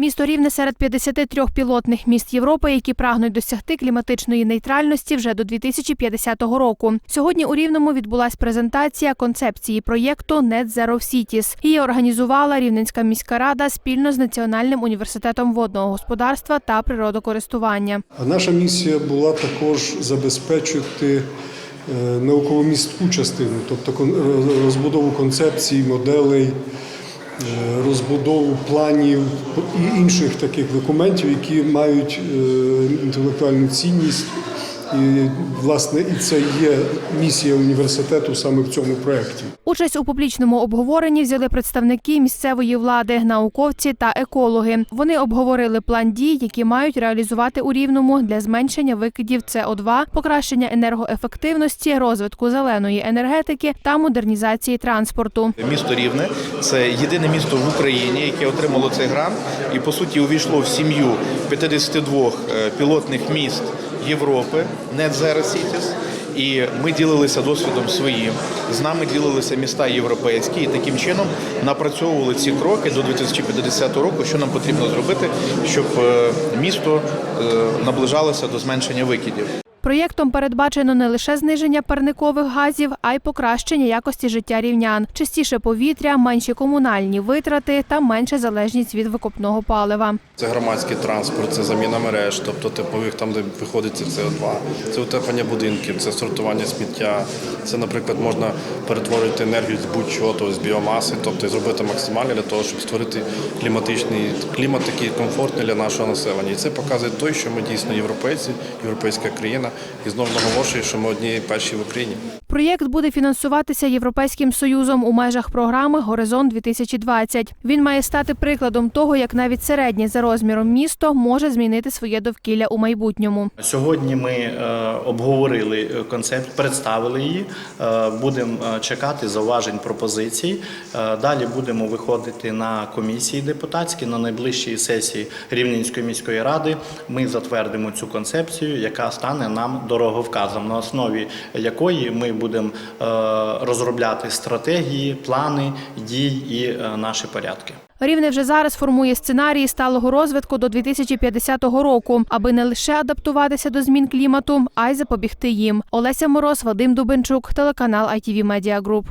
Місто Рівне серед 53 пілотних міст Європи, які прагнуть досягти кліматичної нейтральності вже до 2050 року. Сьогодні у Рівному відбулася презентація концепції проєкту Net Zero Cities. Її організувала Рівненська міська рада спільно з Національним університетом водного господарства та природокористування. Наша місія була також забезпечити е, науково-містку частину, тобто кон- розбудову концепцій, моделей, е, розбудову планів і інших таких документів, які мають е, інтелектуальну цінність. І, власне, і це є місія університету саме в цьому проєкті. Участь у публічному обговоренні взяли представники місцевої влади, науковці та екологи. Вони обговорили план дій, які мають реалізувати у рівному для зменшення викидів СО2, покращення енергоефективності, розвитку зеленої енергетики та модернізації транспорту. Місто Рівне це єдине місто в Україні, яке отримало цей грант, і по суті увійшло в сім'ю 52 е, пілотних міст Європи Net Zero Cities. І ми ділилися досвідом своїм. З нами ділилися міста європейські, і таким чином напрацьовували ці кроки до 2050 року, що нам потрібно зробити, щоб е, місто е, наближалося до зменшення викидів. Проєктом передбачено не лише зниження парникових газів, а й покращення якості життя рівнян, чистіше повітря, менші комунальні витрати та менша залежність від викопного палива. Це громадський транспорт, це заміна мереж, тобто типових там, де виходить СО2, це утеплення будинків, це сортування сміття. Це, наприклад, можна перетворити енергію з будь-чого, з біомаси, тобто зробити максимально для того, щоб створити кліматичний клімат, такий комфортний для нашого населення. І це показує той, що ми дійсно європейці, європейська країна, і знову наголошую, що ми одні перші в Україні. Проєкт буде фінансуватися Європейським союзом у межах програми Горизонт 2020 Він має стати прикладом того, як навіть середнє за розміром місто може змінити своє довкілля у майбутньому. Сьогодні ми е, обговорили е, концепт, представили її. Е, Будемо чекати зауважень пропозицій. Далі будемо виходити на комісії депутатські на найближчій сесії Рівненської міської ради. Ми затвердимо цю концепцію, яка стане нам дороговказом, на основі якої ми будемо е, розробляти стратегії, плани дій і е, наші порядки. Рівне вже зараз формує сценарії сталого розвитку до 2050 року, аби не лише адаптуватися до змін клімату, а й запобігти їм. Олеся Мороз, Вадим Дубенчук, телеканал ITV Media Group.